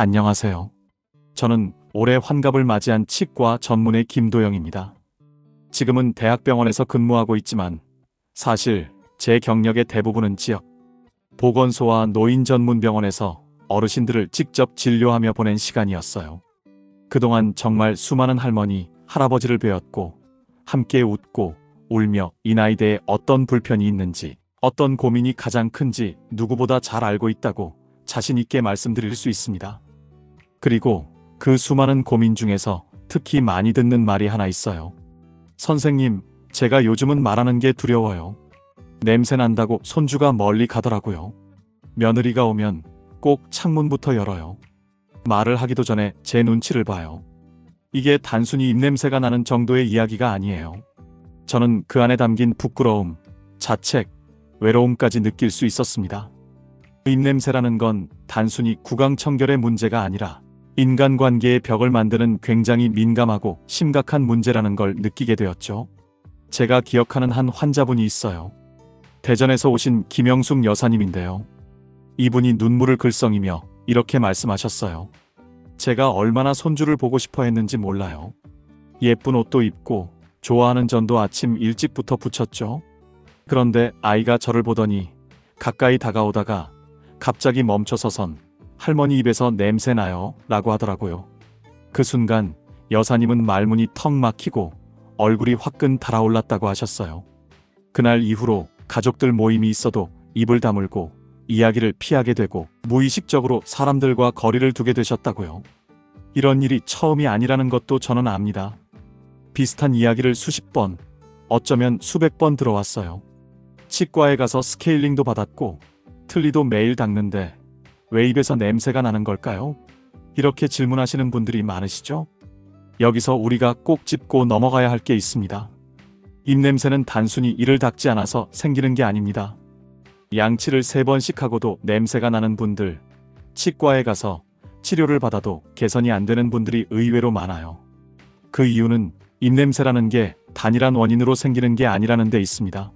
안녕하세요. 저는 올해 환갑을 맞이한 치과 전문의 김도영입니다. 지금은 대학병원에서 근무하고 있지만 사실 제 경력의 대부분은 지역 보건소와 노인 전문 병원에서 어르신들을 직접 진료하며 보낸 시간이었어요. 그동안 정말 수많은 할머니, 할아버지를 배웠고 함께 웃고 울며 이 나이대에 어떤 불편이 있는지 어떤 고민이 가장 큰지 누구보다 잘 알고 있다고 자신 있게 말씀드릴 수 있습니다. 그리고 그 수많은 고민 중에서 특히 많이 듣는 말이 하나 있어요. 선생님, 제가 요즘은 말하는 게 두려워요. 냄새 난다고 손주가 멀리 가더라고요. 며느리가 오면 꼭 창문부터 열어요. 말을 하기도 전에 제 눈치를 봐요. 이게 단순히 입냄새가 나는 정도의 이야기가 아니에요. 저는 그 안에 담긴 부끄러움, 자책, 외로움까지 느낄 수 있었습니다. 입냄새라는 건 단순히 구강청결의 문제가 아니라 인간관계의 벽을 만드는 굉장히 민감하고 심각한 문제라는 걸 느끼게 되었죠. 제가 기억하는 한 환자분이 있어요. 대전에서 오신 김영숙 여사님인데요. 이분이 눈물을 글썽이며 이렇게 말씀하셨어요. 제가 얼마나 손주를 보고 싶어 했는지 몰라요. 예쁜 옷도 입고 좋아하는 전도 아침 일찍부터 붙였죠. 그런데 아이가 저를 보더니 가까이 다가오다가 갑자기 멈춰서선 할머니 입에서 냄새 나요 라고 하더라고요. 그 순간 여사님은 말문이 턱 막히고 얼굴이 화끈 달아올랐다고 하셨어요. 그날 이후로 가족들 모임이 있어도 입을 다물고 이야기를 피하게 되고 무의식적으로 사람들과 거리를 두게 되셨다고요. 이런 일이 처음이 아니라는 것도 저는 압니다. 비슷한 이야기를 수십 번, 어쩌면 수백 번 들어왔어요. 치과에 가서 스케일링도 받았고 틀니도 매일 닦는데 왜 입에서 냄새가 나는 걸까요? 이렇게 질문하시는 분들이 많으시죠? 여기서 우리가 꼭 짚고 넘어가야 할 게 있습니다. 입냄새는 단순히 이를 닦지 않아서 생기는 게 아닙니다. 양치를 세 번씩 하고도 냄새가 나는 분들, 치과에 가서 치료를 받아도 개선이 안 되는 분들이 의외로 많아요. 그 이유는 입냄새라는 게 단일한 원인으로 생기는 게 아니라는 데 있습니다.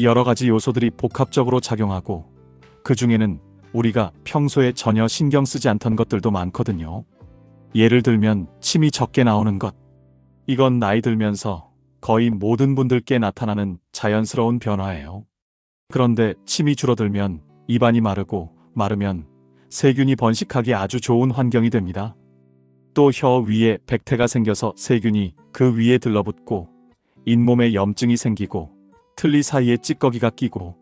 여러 가지 요소들이 복합적으로 작용하고 그 중에는 우리가 평소에 전혀 신경 쓰지 않던 것들도 많거든요. 예를 들면 침이 적게 나오는 것. 이건 나이 들면서 거의 모든 분들께 나타나는 자연스러운 변화예요. 그런데 침이 줄어들면 입안이 마르고 마르면 세균이 번식하기 아주 좋은 환경이 됩니다. 또 혀 위에 백태가 생겨서 세균이 그 위에 들러붙고 잇몸에 염증이 생기고 틀니 사이에 찌꺼기가 끼고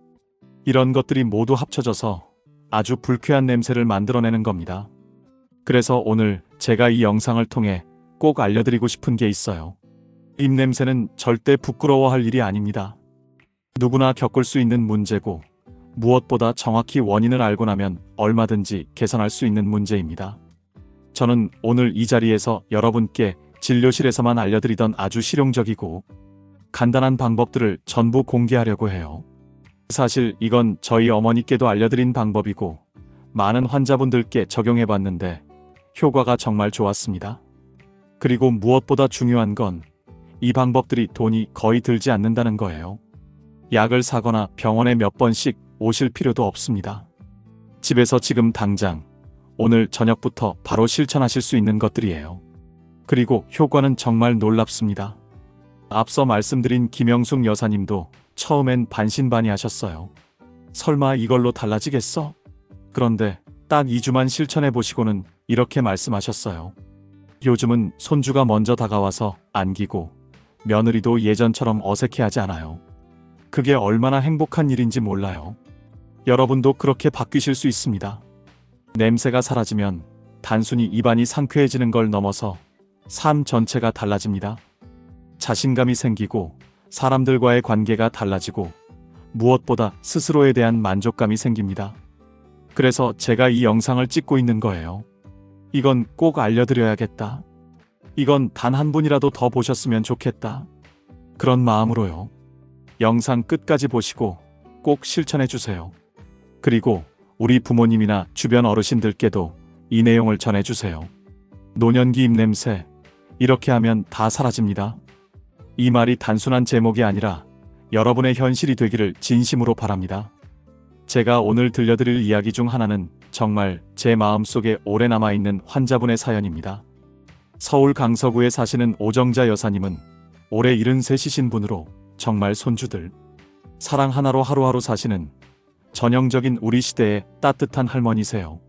이런 것들이 모두 합쳐져서 아주 불쾌한 냄새를 만들어내는 겁니다. 그래서 오늘 제가 이 영상을 통해 꼭 알려드리고 싶은 게 있어요. 입냄새는 절대 부끄러워할 일이 아닙니다. 누구나 겪을 수 있는 문제고 무엇보다 정확히 원인을 알고 나면 얼마든지 개선할 수 있는 문제입니다. 저는 오늘 이 자리에서 여러분께 진료실에서만 알려드리던 아주 실용적이고 간단한 방법들을 전부 공개하려고 해요. 사실 이건 저희 어머니께도 알려드린 방법이고 많은 환자분들께 적용해 봤는데 효과가 정말 좋았습니다. 그리고 무엇보다 중요한 건 이 방법들이 돈이 거의 들지 않는다는 거예요. 약을 사거나 병원에 몇 번씩 오실 필요도 없습니다. 집에서 지금 당장 오늘 저녁부터 바로 실천하실 수 있는 것들이에요. 그리고 효과는 정말 놀랍습니다. 앞서 말씀드린 김영숙 여사님도 처음엔 반신반의 하셨어요. 설마 이걸로 달라지겠어? 그런데 딱 2주만 실천해 보시고는 이렇게 말씀하셨어요. 요즘은 손주가 먼저 다가와서 안기고 며느리도 예전처럼 어색해하지 않아요. 그게 얼마나 행복한 일인지 몰라요. 여러분도 그렇게 바뀌실 수 있습니다. 냄새가 사라지면 단순히 입안이 상쾌해지는 걸 넘어서 삶 전체가 달라집니다. 자신감이 생기고 사람들과의 관계가 달라지고 무엇보다 스스로에 대한 만족감이 생깁니다. 그래서 제가 이 영상을 찍고 있는 거예요. 이건 꼭 알려드려야겠다. 이건 단 한 분이라도 더 보셨으면 좋겠다. 그런 마음으로요. 영상 끝까지 보시고 꼭 실천해 주세요. 그리고 우리 부모님이나 주변 어르신들께도 이 내용을 전해 주세요. 노년기 입냄새, 이렇게 하면 다 사라집니다. 이 말이 단순한 제목이 아니라 여러분의 현실이 되기를 진심으로 바랍니다. 제가 오늘 들려드릴 이야기 중 하나는 정말 제 마음속에 오래 남아있는 환자분의 사연입니다. 서울 강서구에 사시는 오정자 여사님은 올해 73이신 분으로 정말 손주들 사랑 하나로 하루하루 사시는 전형적인 우리 시대의 따뜻한 할머니세요.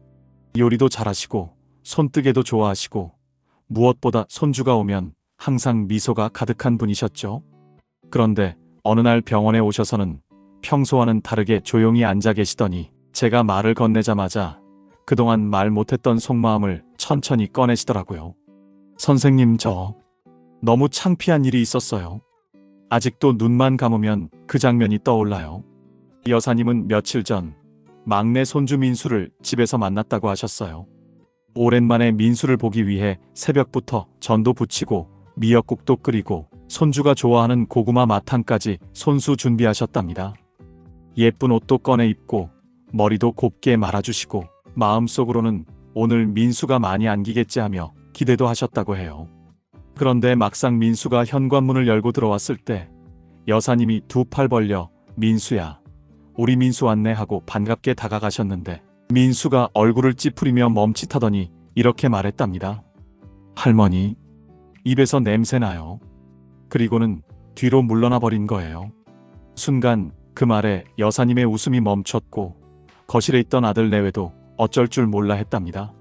요리도 잘하시고 손뜨개도 좋아하시고 무엇보다 손주가 오면 항상 미소가 가득한 분이셨죠. 그런데 어느 날 병원에 오셔서는 평소와는 다르게 조용히 앉아 계시더니 제가 말을 건네자마자 그동안 말 못했던 속마음을 천천히 꺼내시더라고요. 선생님, 저 너무 창피한 일이 있었어요. 아직도 눈만 감으면 그 장면이 떠올라요. 여사님은 며칠 전 막내 손주 민수를 집에서 만났다고 하셨어요. 오랜만에 민수를 보기 위해 새벽부터 전도 부치고 미역국도 끓이고 손주가 좋아하는 고구마 마탕까지 손수 준비하셨답니다. 예쁜 옷도 꺼내 입고 머리도 곱게 말아주시고 마음속으로는 오늘 민수가 많이 안기겠지 하며 기대도 하셨다고 해요. 그런데 막상 민수가 현관문을 열고 들어왔을 때 여사님이 두 팔 벌려 민수야 우리 민수 왔네 하고 반갑게 다가가셨는데 민수가 얼굴을 찌푸리며 멈칫하더니 이렇게 말했답니다. 할머니 입에서 냄새 나요. 그리고는 뒤로 물러나 버린 거예요. 순간 그 말에 여사님의 웃음이 멈췄고 거실에 있던 아들 내외도 어쩔 줄 몰라 했답니다.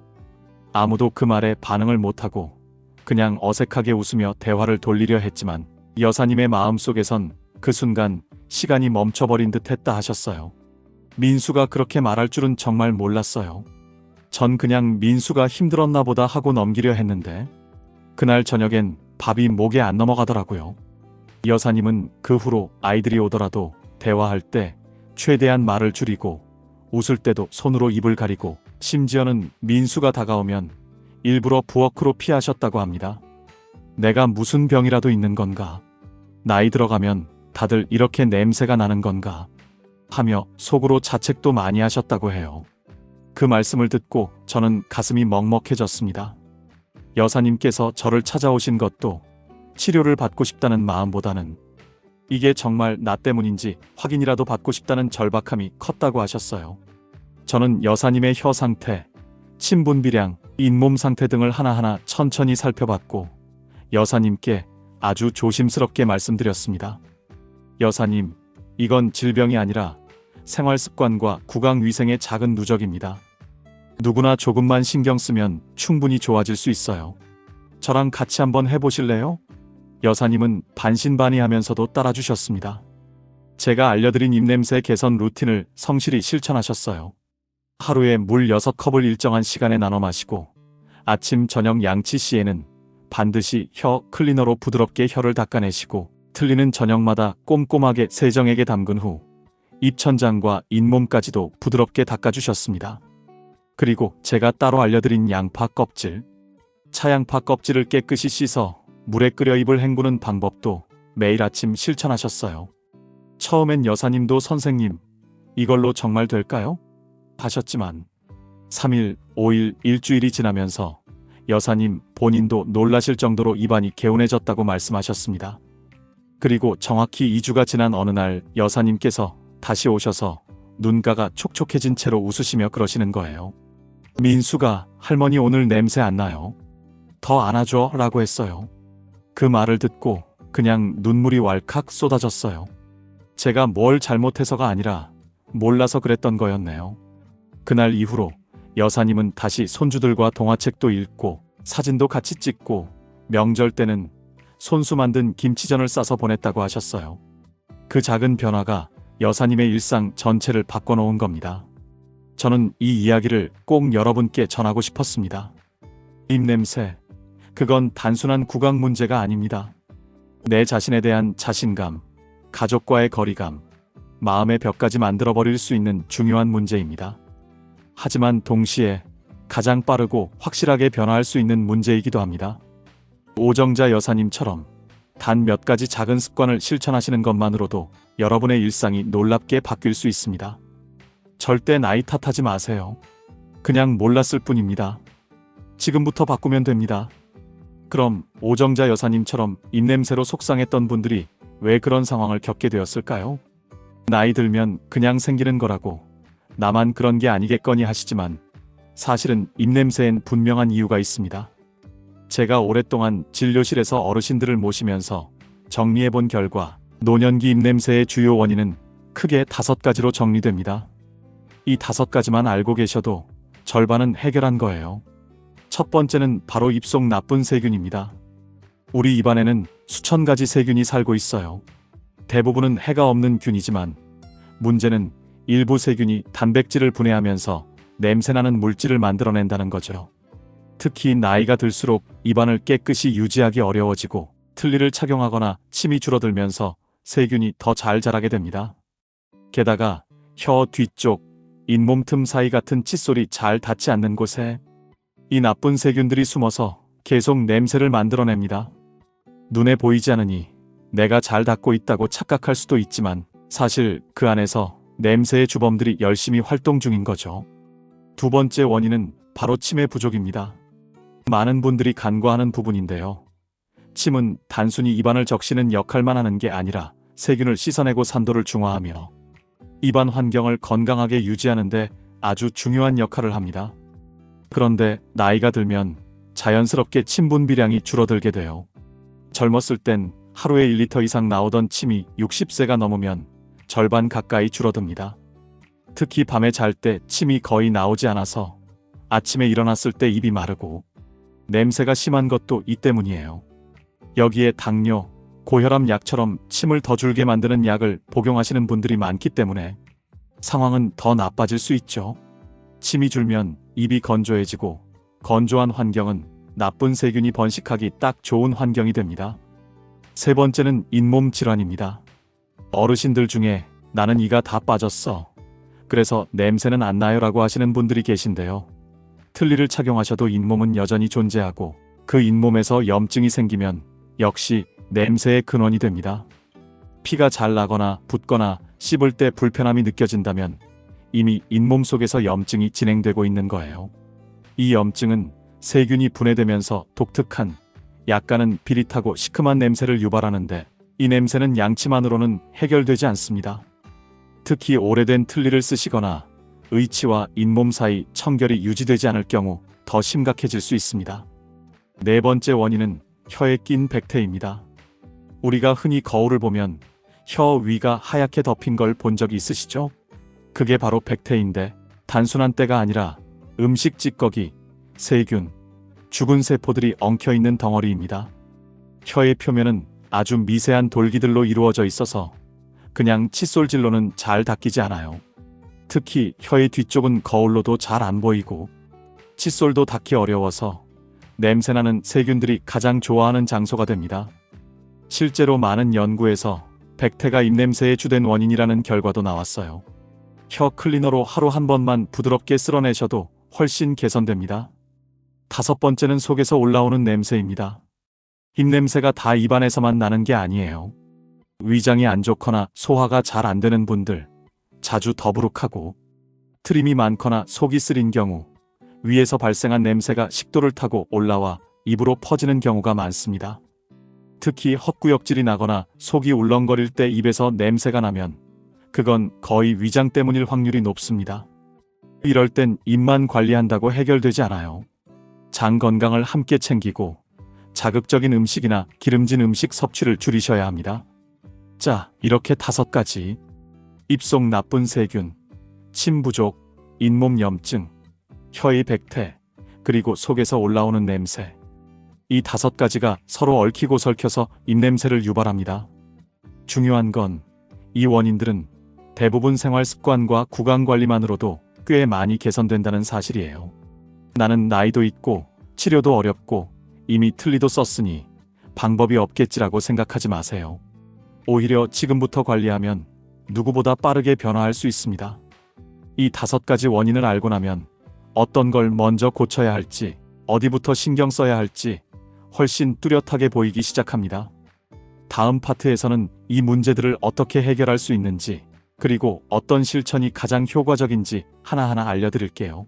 아무도 그 말에 반응을 못하고 그냥 어색하게 웃으며 대화를 돌리려 했지만 여사님의 마음속에선 그 순간 시간이 멈춰버린 듯 했다 하셨어요. 민수가 그렇게 말할 줄은 정말 몰랐어요. 전 그냥 민수가 힘들었나 보다 하고 넘기려 했는데 그날 저녁엔 밥이 목에 안 넘어가더라고요. 여사님은 그 후로 아이들이 오더라도 대화할 때 최대한 말을 줄이고 웃을 때도 손으로 입을 가리고 심지어는 민수가 다가오면 일부러 부엌으로 피하셨다고 합니다. 내가 무슨 병이라도 있는 건가? 나이 들어가면 다들 이렇게 냄새가 나는 건가? 하며 속으로 자책도 많이 하셨다고 해요. 그 말씀을 듣고 저는 가슴이 먹먹해졌습니다. 여사님께서 저를 찾아오신 것도 치료를 받고 싶다는 마음보다는 이게 정말 나 때문인지 확인이라도 받고 싶다는 절박함이 컸다고 하셨어요. 저는 여사님의 혀 상태, 친분비량, 잇몸 상태 등을 하나하나 천천히 살펴봤고 여사님께 아주 조심스럽게 말씀드렸습니다. 여사님, 이건 질병이 아니라 생활 습관과 구강 위생의 작은 누적입니다. 누구나 조금만 신경 쓰면 충분히 좋아질 수 있어요. 저랑 같이 한번 해보실래요? 여사님은 반신반의하면서도 따라주셨습니다. 제가 알려드린 입냄새 개선 루틴을 성실히 실천하셨어요. 하루에 물 6컵을 일정한 시간에 나눠 마시고 아침 저녁 양치 시에는 반드시 혀 클리너로 부드럽게 혀를 닦아내시고 틀리는 저녁마다 꼼꼼하게 세정액에 담근 후 입천장과 잇몸까지도 부드럽게 닦아주셨습니다. 그리고 제가 따로 알려드린 양파 껍질, 차양파 껍질을 깨끗이 씻어 물에 끓여 입을 헹구는 방법도 매일 아침 실천하셨어요. 처음엔 여사님도 선생님, 이걸로 정말 될까요? 하셨지만 3일, 5일, 일주일이 지나면서 여사님 본인도 놀라실 정도로 입안이 개운해졌다고 말씀하셨습니다. 그리고 정확히 2주가 지난 어느 날 여사님께서 다시 오셔서 눈가가 촉촉해진 채로 웃으시며 그러시는 거예요. 민수가 할머니 오늘 냄새 안 나요. 더 안아줘 라고 했어요. 그 말을 듣고 그냥 눈물이 왈칵 쏟아졌어요. 제가 뭘 잘못해서가 아니라 몰라서 그랬던 거였네요. 그날 이후로 여사님은 다시 손주들과 동화책도 읽고 사진도 같이 찍고 명절 때는 손수 만든 김치전을 싸서 보냈다고 하셨어요. 그 작은 변화가 여사님의 일상 전체를 바꿔놓은 겁니다. 저는 이 이야기를 꼭 여러분께 전하고 싶었습니다. 입냄새. 그건 단순한 구강 문제가 아닙니다. 내 자신에 대한 자신감, 가족과의 거리감, 마음의 벽까지 만들어버릴 수 있는 중요한 문제입니다. 하지만 동시에 가장 빠르고 확실하게 변화할 수 있는 문제이기도 합니다. 오정자 여사님처럼 단 몇 가지 작은 습관을 실천하시는 것만으로도 여러분의 일상이 놀랍게 바뀔 수 있습니다. 절대 나이 탓하지 마세요. 그냥 몰랐을 뿐입니다. 지금부터 바꾸면 됩니다. 그럼 오정자 여사님처럼 입냄새로 속상했던 분들이 왜 그런 상황을 겪게 되었을까요? 나이 들면 그냥 생기는 거라고 나만 그런 게 아니겠거니 하시지만 사실은 입냄새엔 분명한 이유가 있습니다. 제가 오랫동안 진료실에서 어르신들을 모시면서 정리해 본 결과 노년기 입냄새의 주요 원인은 크게 다섯 가지로 정리됩니다. 이 다섯 가지만 알고 계셔도 절반은 해결한 거예요. 첫 번째는 바로 입속 나쁜 세균입니다. 우리 입안에는 수천 가지 세균이 살고 있어요. 대부분은 해가 없는 균이지만 문제는 일부 세균이 단백질을 분해하면서 냄새나는 물질을 만들어낸다는 거죠. 특히 나이가 들수록 입안을 깨끗이 유지하기 어려워지고 틀니를 착용하거나 침이 줄어들면서 세균이 더 잘 자라게 됩니다. 게다가 혀 뒤쪽, 잇몸 틈 사이 같은 칫솔이 잘 닿지 않는 곳에 이 나쁜 세균들이 숨어서 계속 냄새를 만들어냅니다. 눈에 보이지 않으니 내가 잘 닦고 있다고 착각할 수도 있지만 사실 그 안에서 냄새의 주범들이 열심히 활동 중인 거죠. 두 번째 원인은 바로 침의 부족입니다. 많은 분들이 간과하는 부분인데요. 침은 단순히 입안을 적시는 역할만 하는 게 아니라 세균을 씻어내고 산도를 중화하며 입안 환경을 건강하게 유지하는데 아주 중요한 역할을 합니다. 그런데 나이가 들면 자연스럽게 침 분비량이 줄어들게 돼요. 젊었을 땐 하루에 1리터 이상 나오던 침이 60세가 넘으면 절반 가까이 줄어듭니다. 특히 밤에 잘 때 침이 거의 나오지 않아서 아침에 일어났을 때 입이 마르고 냄새가 심한 것도 이 때문이에요. 여기에 당뇨, 고혈압 약처럼 침을 더 줄게 만드는 약을 복용하시는 분들이 많기 때문에 상황은 더 나빠질 수 있죠. 침이 줄면 입이 건조해지고 건조한 환경은 나쁜 세균이 번식하기 딱 좋은 환경이 됩니다. 세 번째는 잇몸 질환입니다. 어르신들 중에 나는 이가 다 빠졌어. 그래서 냄새는 안 나요 라고 하시는 분들이 계신데요. 틀니를 착용하셔도 잇몸은 여전히 존재하고 그 잇몸에서 염증이 생기면 역시 냄새의 근원이 됩니다. 피가 잘 나거나 붓거나 씹을 때 불편함이 느껴진다면 이미 잇몸 속에서 염증이 진행되고 있는 거예요. 이 염증은 세균이 분해되면서 독특한 약간은 비릿하고 시큼한 냄새를 유발하는데 이 냄새는 양치만으로는 해결되지 않습니다. 특히 오래된 틀니를 쓰시거나 의치와 잇몸 사이 청결이 유지되지 않을 경우 더 심각해질 수 있습니다. 네 번째 원인은 혀에 낀 백태입니다. 우리가 흔히 거울을 보면 혀 위가 하얗게 덮인 걸 본 적이 있으시죠? 그게 바로 백태인데 단순한 때가 아니라 음식 찌꺼기, 세균, 죽은 세포들이 엉켜 있는 덩어리입니다. 혀의 표면은 아주 미세한 돌기들로 이루어져 있어서 그냥 칫솔질로는 잘 닦이지 않아요. 특히 혀의 뒤쪽은 거울로도 잘 안 보이고 칫솔도 닦기 어려워서 냄새나는 세균들이 가장 좋아하는 장소가 됩니다. 실제로 많은 연구에서 백태가 입냄새의 주된 원인이라는 결과도 나왔어요. 혀 클리너로 하루 한 번만 부드럽게 쓸어내셔도 훨씬 개선됩니다. 다섯 번째는 속에서 올라오는 냄새입니다. 입냄새가 다 입안에서만 나는 게 아니에요. 위장이 안 좋거나 소화가 잘 안 되는 분들, 자주 더부룩하고 트림이 많거나 속이 쓰린 경우, 위에서 발생한 냄새가 식도를 타고 올라와 입으로 퍼지는 경우가 많습니다. 특히 헛구역질이 나거나 속이 울렁거릴 때 입에서 냄새가 나면 그건 거의 위장 때문일 확률이 높습니다. 이럴 땐 입만 관리한다고 해결되지 않아요. 장 건강을 함께 챙기고 자극적인 음식이나 기름진 음식 섭취를 줄이셔야 합니다. 자, 이렇게 다섯 가지. 입속 나쁜 세균, 침 부족, 잇몸 염증, 혀의 백태, 그리고 속에서 올라오는 냄새. 이 다섯 가지가 서로 얽히고 설켜서 입냄새를 유발합니다. 중요한 건 이 원인들은 대부분 생활 습관과 구강 관리만으로도 꽤 많이 개선된다는 사실이에요. 나는 나이도 있고 치료도 어렵고 이미 틀리도 썼으니 방법이 없겠지라고 생각하지 마세요. 오히려 지금부터 관리하면 누구보다 빠르게 변화할 수 있습니다. 이 다섯 가지 원인을 알고 나면 어떤 걸 먼저 고쳐야 할지, 어디부터 신경 써야 할지 훨씬 뚜렷하게 보이기 시작합니다. 다음 파트에서는 이 문제들을 어떻게 해결할 수 있는지, 그리고 어떤 실천이 가장 효과적인지 하나하나 알려드릴게요.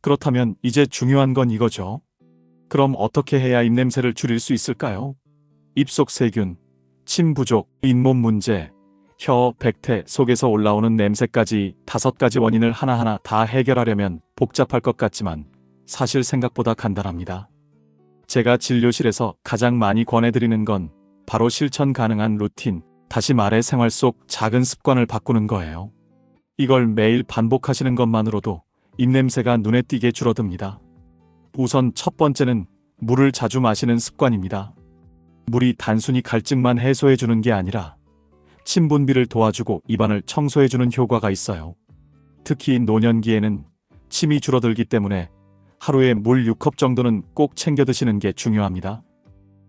그렇다면 이제 중요한 건 이거죠. 그럼 어떻게 해야 입냄새를 줄일 수 있을까요? 입속 세균, 침 부족, 잇몸 문제, 혀, 백태, 속에서 올라오는 냄새까지 다섯 가지 원인을 하나하나 다 해결하려면 복잡할 것 같지만 사실 생각보다 간단합니다. 제가 진료실에서 가장 많이 권해드리는 건 바로 실천 가능한 루틴, 다시 말해 생활 속 작은 습관을 바꾸는 거예요. 이걸 매일 반복하시는 것만으로도 입냄새가 눈에 띄게 줄어듭니다. 우선 첫 번째는 물을 자주 마시는 습관입니다. 물이 단순히 갈증만 해소해 주는 게 아니라 침 분비를 도와주고 입안을 청소해 주는 효과가 있어요. 특히 노년기에는 침이 줄어들기 때문에 하루에 물 6컵 정도는 꼭 챙겨 드시는 게 중요합니다.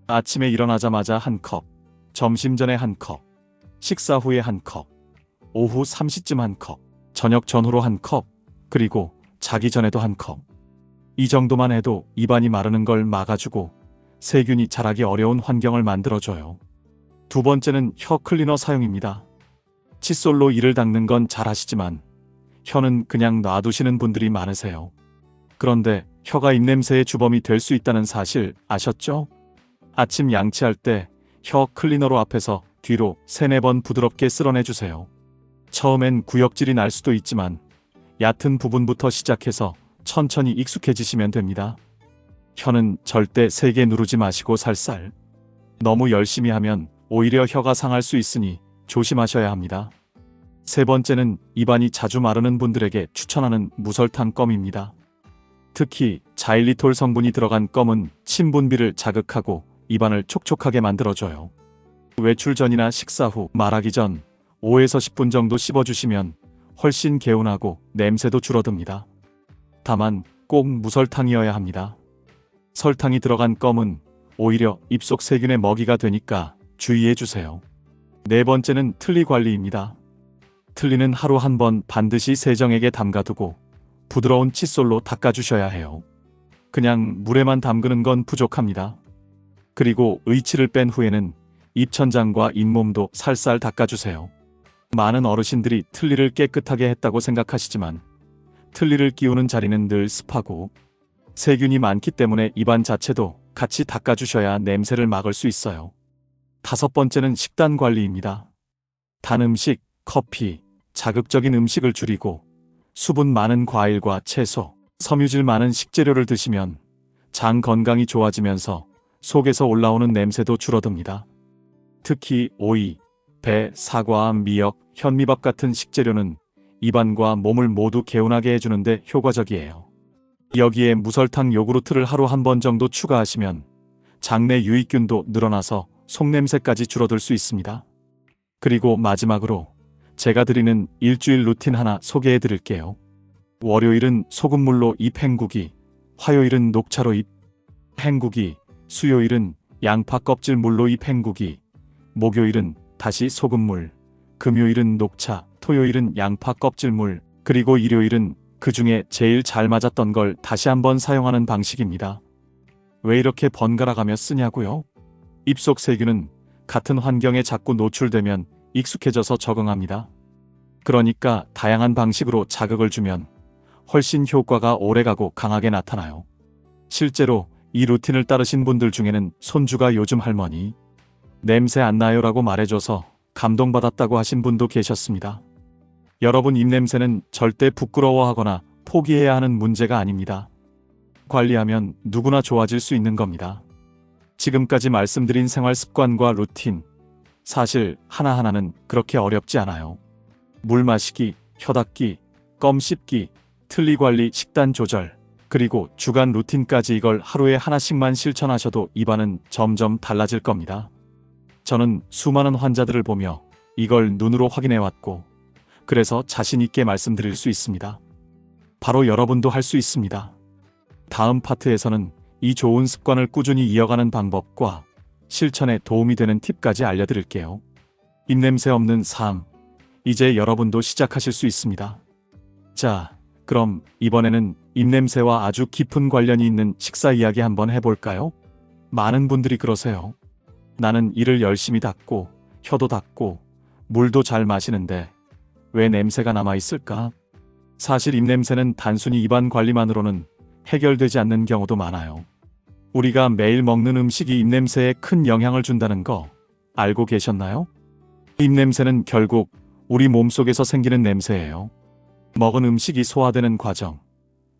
아침에 일어나자마자 한 컵, 점심 전에 한 컵, 식사 후에 한 컵, 오후 3시쯤 한 컵, 저녁 전후로 한 컵, 그리고 자기 전에도 한 컵. 이 정도만 해도 입안이 마르는 걸 막아주고 세균이 자라기 어려운 환경을 만들어줘요. 두 번째는 혀 클리너 사용입니다. 칫솔로 이를 닦는 건잘 아시지만 혀는 그냥 놔두시는 분들이 많으세요. 그런데 혀가 입냄새의 주범이 될 수 있다는 사실 아셨죠? 아침 양치할 때 혀 클리너로 앞에서 뒤로 세네 번 부드럽게 쓸어내주세요. 처음엔 구역질이 날 수도 있지만 얕은 부분부터 시작해서 천천히 익숙해지시면 됩니다. 혀는 절대 세게 누르지 마시고 살살. 너무 열심히 하면 오히려 혀가 상할 수 있으니 조심하셔야 합니다. 세 번째는 입안이 자주 마르는 분들에게 추천하는 무설탕 껌입니다. 특히 자일리톨 성분이 들어간 껌은 침 분비를 자극하고 입안을 촉촉하게 만들어줘요. 외출 전이나 식사 후 말하기 전 5에서 10분 정도 씹어주시면 훨씬 개운하고 냄새도 줄어듭니다. 다만 꼭 무설탕이어야 합니다. 설탕이 들어간 껌은 오히려 입속 세균의 먹이가 되니까 주의해 주세요. 네 번째는 틀니 관리입니다. 틀니는 하루 한 번 반드시 세정액에 담가두고 부드러운 칫솔로 닦아주셔야 해요. 그냥 물에만 담그는 건 부족합니다. 그리고 의치를 뺀 후에는 입천장과 잇몸도 살살 닦아주세요. 많은 어르신들이 틀니를 깨끗하게 했다고 생각하시지만 틀니를 끼우는 자리는 늘 습하고 세균이 많기 때문에 입안 자체도 같이 닦아주셔야 냄새를 막을 수 있어요. 다섯 번째는 식단 관리입니다. 단 음식, 커피, 자극적인 음식을 줄이고 수분 많은 과일과 채소, 섬유질 많은 식재료를 드시면 장 건강이 좋아지면서 속에서 올라오는 냄새도 줄어듭니다. 특히 오이, 배, 사과, 미역, 현미밥 같은 식재료는 입안과 몸을 모두 개운하게 해주는데 효과적이에요. 여기에 무설탕 요구르트를 하루 한 번 정도 추가하시면 장내 유익균도 늘어나서 속냄새까지 줄어들 수 있습니다. 그리고 마지막으로 제가 드리는 일주일 루틴 하나 소개해 드릴게요. 월요일은 소금물로 입 헹구기, 화요일은 녹차로 입 헹구기, 수요일은 양파 껍질 물로 입 헹구기, 목요일은 다시 소금물, 금요일은 녹차, 토요일은 양파 껍질 물, 그리고 일요일은 그 중에 제일 잘 맞았던 걸 다시 한번 사용하는 방식입니다. 왜 이렇게 번갈아 가며 쓰냐고요? 입속 세균은 같은 환경에 자꾸 노출되면 익숙해져서 적응합니다. 그러니까 다양한 방식으로 자극을 주면 훨씬 효과가 오래가고 강하게 나타나요. 실제로 이 루틴을 따르신 분들 중에는 손주가 요즘 할머니 냄새 안 나요라고 말해줘서 감동받았다고 하신 분도 계셨습니다. 여러분 입냄새는 절대 부끄러워하거나 포기해야 하는 문제가 아닙니다. 관리하면 누구나 좋아질 수 있는 겁니다. 지금까지 말씀드린 생활 습관과 루틴, 사실 하나하나는 그렇게 어렵지 않아요. 물 마시기, 혀 닦기, 껌 씹기, 틀니 관리, 식단 조절, 그리고 주간 루틴까지 이걸 하루에 하나씩만 실천하셔도 입안은 점점 달라질 겁니다. 저는 수많은 환자들을 보며 이걸 눈으로 확인해 왔고, 그래서 자신 있게 말씀드릴 수 있습니다. 바로 여러분도 할 수 있습니다. 다음 파트에서는 이 좋은 습관을 꾸준히 이어가는 방법과 실천에 도움이 되는 팁까지 알려드릴게요. 입냄새 없는 삶. 이제 여러분도 시작하실 수 있습니다. 자, 그럼 이번에는 입냄새와 아주 깊은 관련이 있는 식사 이야기 한번 해볼까요? 많은 분들이 그러세요. 나는 이를 열심히 닦고, 혀도 닦고, 물도 잘 마시는데, 왜 냄새가 남아있을까? 사실 입냄새는 단순히 입안 관리만으로는 해결되지 않는 경우도 많아요. 우리가 매일 먹는 음식이 입냄새에 큰 영향을 준다는 거 알고 계셨나요? 입냄새는 결국 우리 몸속에서 생기는 냄새예요. 먹은 음식이 소화되는 과정,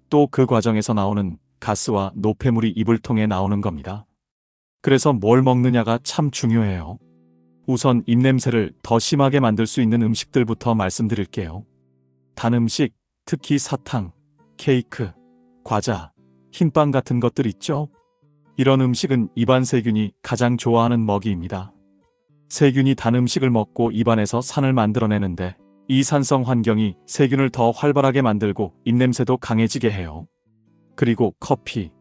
또 그 과정에서 나오는 가스와 노폐물이 입을 통해 나오는 겁니다. 그래서 뭘 먹느냐가 참 중요해요. 우선 입냄새를 더 심하게 만들 수 있는 음식들부터 말씀드릴게요. 단 음식, 특히 사탕, 케이크, 과자, 흰빵 같은 것들 있죠? 이런 음식은 입안 세균이 가장 좋아하는 먹이입니다. 세균이 단 음식을 먹고 입안에서 산을 만들어내는데 이 산성 환경이 세균을 더 활발하게 만들고 입냄새도 강해지게 해요. 그리고 커피,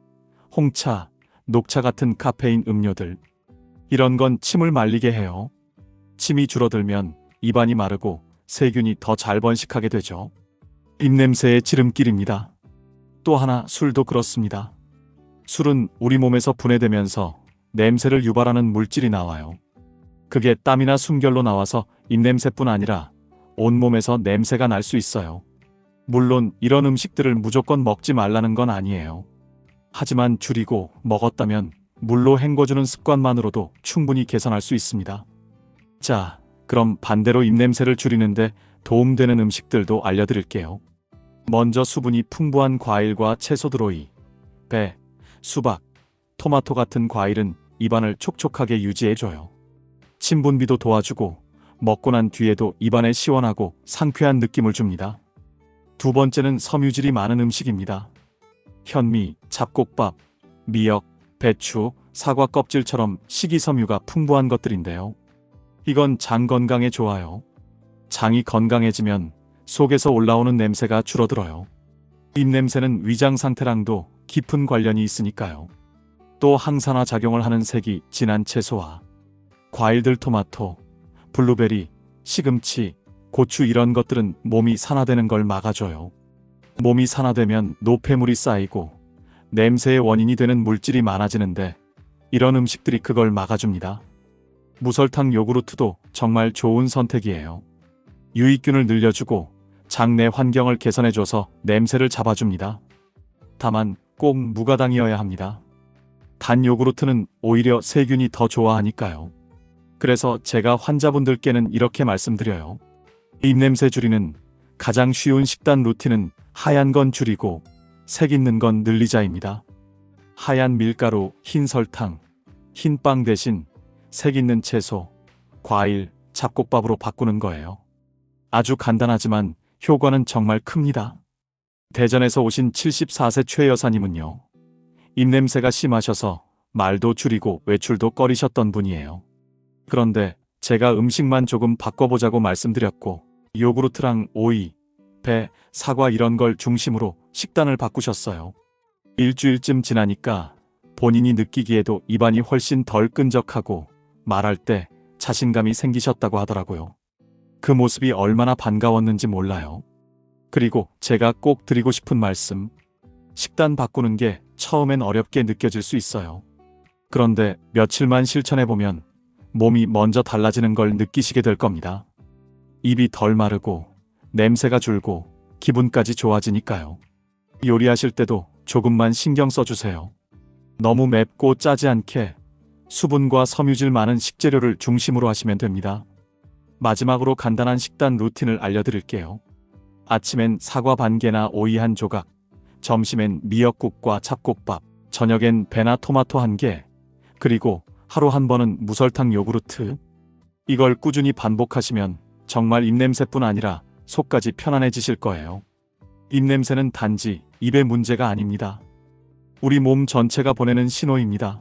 홍차, 녹차 같은 카페인 음료들. 이런 건 침을 말리게 해요. 침이 줄어들면 입안이 마르고 세균이 더 잘 번식하게 되죠. 입냄새의 지름길입니다. 또 하나 술도 그렇습니다. 술은 우리 몸에서 분해되면서 냄새를 유발하는 물질이 나와요. 그게 땀이나 숨결로 나와서 입냄새뿐 아니라 온몸에서 냄새가 날 수 있어요. 물론 이런 음식들을 무조건 먹지 말라는 건 아니에요. 하지만 줄이고 먹었다면 물로 헹궈주는 습관만으로도 충분히 개선할 수 있습니다. 자, 그럼 반대로 입냄새를 줄이는데 도움되는 음식들도 알려드릴게요. 먼저 수분이 풍부한 과일과 채소 드로이, 배, 수박, 토마토 같은 과일은 입안을 촉촉하게 유지해줘요. 침분비도 도와주고 먹고 난 뒤에도 입안에 시원하고 상쾌한 느낌을 줍니다. 두 번째는 섬유질이 많은 음식입니다. 현미, 잡곡밥, 미역, 배추, 사과 껍질처럼 식이섬유가 풍부한 것들인데요. 이건 장 건강에 좋아요. 장이 건강해지면 속에서 올라오는 냄새가 줄어들어요. 입냄새는 위장 상태랑도 깊은 관련이 있으니까요. 또 항산화 작용을 하는 색이 진한 채소와 과일들 토마토, 블루베리, 시금치, 고추 이런 것들은 몸이 산화되는 걸 막아줘요. 몸이 산화되면 노폐물이 쌓이고 냄새의 원인이 되는 물질이 많아지는데 이런 음식들이 그걸 막아줍니다. 무설탕 요구르트도 정말 좋은 선택이에요. 유익균을 늘려주고 장내 환경을 개선해줘서 냄새를 잡아줍니다. 다만 꼭 무가당이어야 합니다. 단 요구르트는 오히려 세균이 더 좋아하니까요. 그래서 제가 환자분들께는 이렇게 말씀드려요. 입냄새 줄이는 가장 쉬운 식단 루틴은 하얀 건 줄이고 색 있는 건 늘리자입니다. 하얀 밀가루, 흰 설탕, 흰 빵 대신 색 있는 채소, 과일, 잡곡밥으로 바꾸는 거예요. 아주 간단하지만 효과는 정말 큽니다. 대전에서 오신 74세 최 여사님은요. 입냄새가 심하셔서 말도 줄이고 외출도 꺼리셨던 분이에요. 그런데 제가 음식만 조금 바꿔보자고 말씀드렸고 요구르트랑 오이, 배, 사과 이런 걸 중심으로 식단을 바꾸셨어요. 일주일쯤 지나니까 본인이 느끼기에도 입안이 훨씬 덜 끈적하고 말할 때 자신감이 생기셨다고 하더라고요. 그 모습이 얼마나 반가웠는지 몰라요. 그리고 제가 꼭 드리고 싶은 말씀. 식단 바꾸는 게 처음엔 어렵게 느껴질 수 있어요. 그런데 며칠만 실천해보면 몸이 먼저 달라지는 걸 느끼시게 될 겁니다. 입이 덜 마르고 냄새가 줄고 기분까지 좋아지니까요. 요리하실 때도 조금만 신경 써주세요. 너무 맵고 짜지 않게 수분과 섬유질 많은 식재료를 중심으로 하시면 됩니다. 마지막으로 간단한 식단 루틴을 알려드릴게요. 아침엔 사과 반 개나 오이 한 조각, 점심엔 미역국과 잡곡밥, 저녁엔 배나 토마토 한 개, 그리고 하루 한 번은 무설탕 요구르트. 이걸 꾸준히 반복하시면 정말 입냄새뿐 아니라 속까지 편안해지실 거예요. 입냄새는 단지 입의 문제가 아닙니다. 우리 몸 전체가 보내는 신호입니다.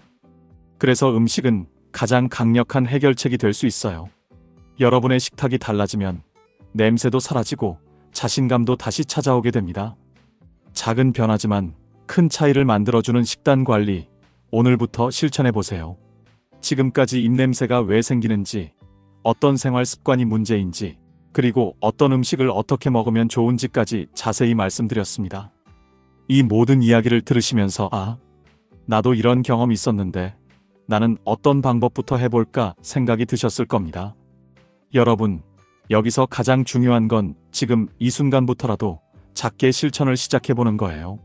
그래서 음식은 가장 강력한 해결책이 될 수 있어요. 여러분의 식탁이 달라지면 냄새도 사라지고 자신감도 다시 찾아오게 됩니다. 작은 변화지만 큰 차이를 만들어주는 식단 관리 오늘부터 실천해 보세요. 지금까지 입냄새가 왜 생기는지, 어떤 생활 습관이 문제인지, 그리고 어떤 음식을 어떻게 먹으면 좋은지까지 자세히 말씀드렸습니다. 이 모든 이야기를 들으시면서 아, 나도 이런 경험 있었는데 나는 어떤 방법부터 해볼까 생각이 드셨을 겁니다. 여러분, 여기서 가장 중요한 건 지금 이 순간부터라도 작게 실천을 시작해보는 거예요.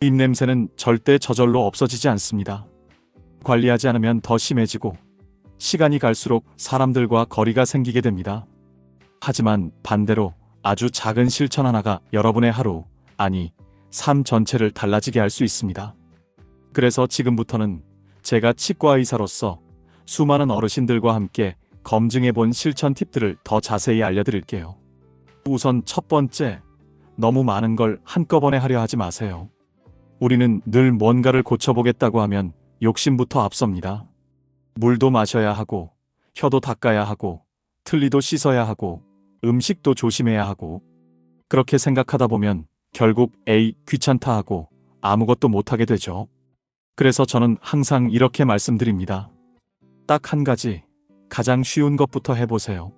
입냄새는 절대 저절로 없어지지 않습니다. 관리하지 않으면 더 심해지고 시간이 갈수록 사람들과 거리가 생기게 됩니다. 하지만 반대로 아주 작은 실천 하나가 여러분의 하루, 아니, 삶 전체를 달라지게 할 수 있습니다. 그래서 지금부터는 제가 치과 의사로서 수많은 어르신들과 함께 검증해 본 실천 팁들을 더 자세히 알려드릴게요. 우선 첫 번째, 너무 많은 걸 한꺼번에 하려 하지 마세요. 우리는 늘 뭔가를 고쳐보겠다고 하면 욕심부터 앞섭니다. 물도 마셔야 하고, 혀도 닦아야 하고, 틀니도 씻어야 하고, 음식도 조심해야 하고, 그렇게 생각하다 보면 결국 에이, 귀찮다 하고 아무것도 못하게 되죠. 그래서 저는 항상 이렇게 말씀드립니다. 딱 한 가지, 가장 쉬운 것부터 해보세요.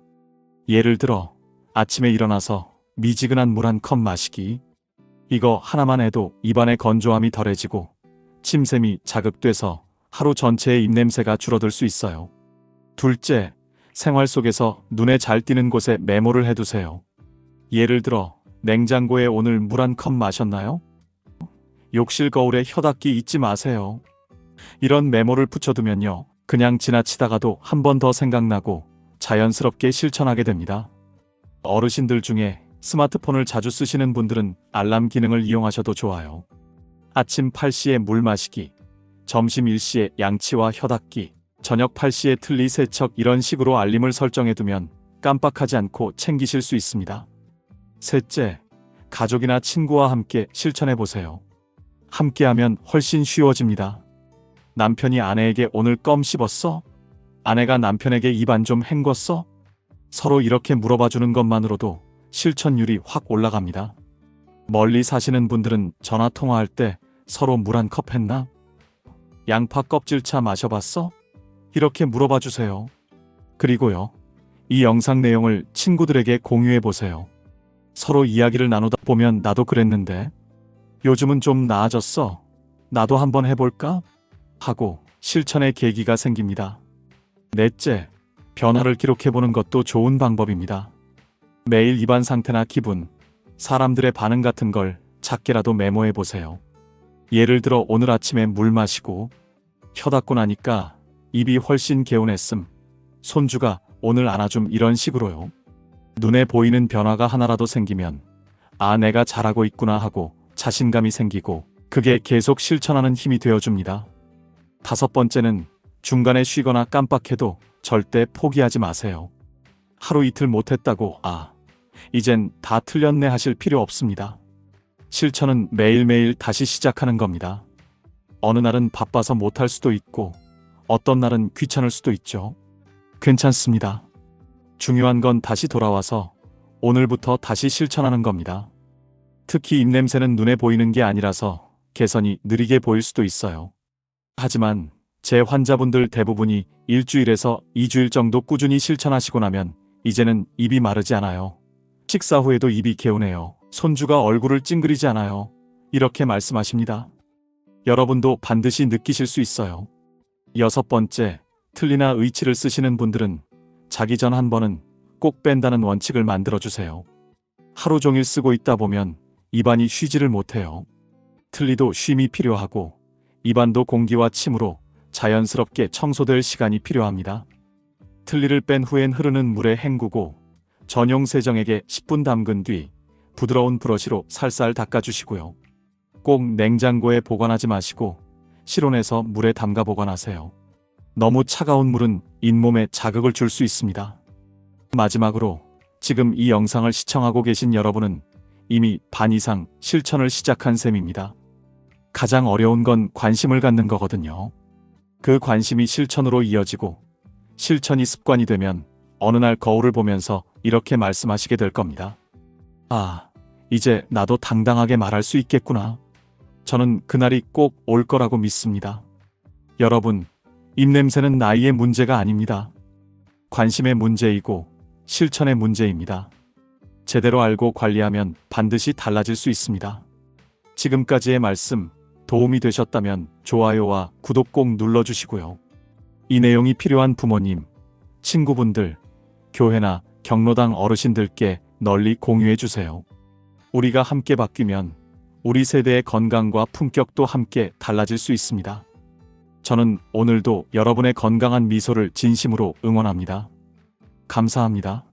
예를 들어, 아침에 일어나서 미지근한 물 한 컵 마시기. 이거 하나만 해도 입안의 건조함이 덜해지고 침샘이 자극돼서 하루 전체의 입냄새가 줄어들 수 있어요. 둘째, 생활 속에서 눈에 잘 띄는 곳에 메모를 해두세요. 예를 들어, 냉장고에 오늘 물 한 컵 마셨나요? 욕실 거울에 혀 닦기 잊지 마세요. 이런 메모를 붙여두면요. 그냥 지나치다가도 한 번 더 생각나고 자연스럽게 실천하게 됩니다. 어르신들 중에 스마트폰을 자주 쓰시는 분들은 알람 기능을 이용하셔도 좋아요. 아침 8시에 물 마시기, 점심 1시에 양치와 혀 닦기, 저녁 8시에 틀니 세척 이런 식으로 알림을 설정해 두면 깜빡하지 않고 챙기실 수 있습니다. 셋째, 가족이나 친구와 함께 실천해 보세요. 함께하면 훨씬 쉬워집니다. 남편이 아내에게 오늘 껌 씹었어? 아내가 남편에게 입안 좀 헹궜어? 서로 이렇게 물어봐 주는 것만으로도 실천율이 확 올라갑니다. 멀리 사시는 분들은 전화 통화할 때 서로 물 한 컵 했나? 양파 껍질차 마셔봤어? 이렇게 물어봐 주세요. 그리고요. 이 영상 내용을 친구들에게 공유해 보세요. 서로 이야기를 나누다 보면 나도 그랬는데 요즘은 좀 나아졌어. 나도 한번 해볼까? 하고 실천의 계기가 생깁니다. 넷째, 변화를 기록해보는 것도 좋은 방법입니다. 매일 입안 상태나 기분, 사람들의 반응 같은 걸 작게라도 메모해 보세요. 예를 들어 오늘 아침에 물 마시고 혀 닦고 나니까 입이 훨씬 개운했음. 손주가 오늘 안아줌 이런 식으로요. 눈에 보이는 변화가 하나라도 생기면 아 내가 잘하고 있구나 하고 자신감이 생기고 그게 계속 실천하는 힘이 되어줍니다. 다섯 번째는 중간에 쉬거나 깜빡해도 절대 포기하지 마세요. 하루 이틀 못했다고 아 이젠 다 틀렸네 하실 필요 없습니다. 실천은 매일매일 다시 시작하는 겁니다. 어느 날은 바빠서 못할 수도 있고 어떤 날은 귀찮을 수도 있죠. 괜찮습니다. 중요한 건 다시 돌아와서 오늘부터 다시 실천하는 겁니다. 특히 입냄새는 눈에 보이는 게 아니라서 개선이 느리게 보일 수도 있어요. 하지만 제 환자분들 대부분이 일주일에서 2주일 정도 꾸준히 실천하시고 나면 이제는 입이 마르지 않아요. 식사 후에도 입이 개운해요. 손주가 얼굴을 찡그리지 않아요. 이렇게 말씀하십니다. 여러분도 반드시 느끼실 수 있어요. 여섯 번째, 틀리나 의치를 쓰시는 분들은 자기 전 한 번은 꼭 뺀다는 원칙을 만들어 주세요. 하루 종일 쓰고 있다 보면 입안이 쉬지를 못해요. 틀니도 쉼이 필요하고 입안도 공기와 침으로 자연스럽게 청소될 시간이 필요합니다. 틀니를 뺀 후엔 흐르는 물에 헹구고 전용 세정액에 10분 담근 뒤 부드러운 브러쉬로 살살 닦아주시고요. 꼭 냉장고에 보관하지 마시고 실온에서 물에 담가 보관하세요. 너무 차가운 물은 잇몸에 자극을 줄 수 있습니다. 마지막으로 지금 이 영상을 시청하고 계신 여러분은 이미 반 이상 실천을 시작한 셈입니다. 가장 어려운 건 관심을 갖는 거거든요. 그 관심이 실천으로 이어지고 실천이 습관이 되면 어느 날 거울을 보면서 이렇게 말씀하시게 될 겁니다. 아, 이제 나도 당당하게 말할 수 있겠구나. 저는 그날이 꼭 올 거라고 믿습니다. 여러분, 입냄새는 나이의 문제가 아닙니다. 관심의 문제이고 실천의 문제입니다. 제대로 알고 관리하면 반드시 달라질 수 있습니다. 지금까지의 말씀 도움이 되셨다면 좋아요와 구독 꼭 눌러주시고요. 이 내용이 필요한 부모님, 친구분들, 교회나 경로당 어르신들께 널리 공유해 주세요. 우리가 함께 바뀌면 우리 세대의 건강과 품격도 함께 달라질 수 있습니다. 저는 오늘도 여러분의 건강한 미소를 진심으로 응원합니다. 감사합니다.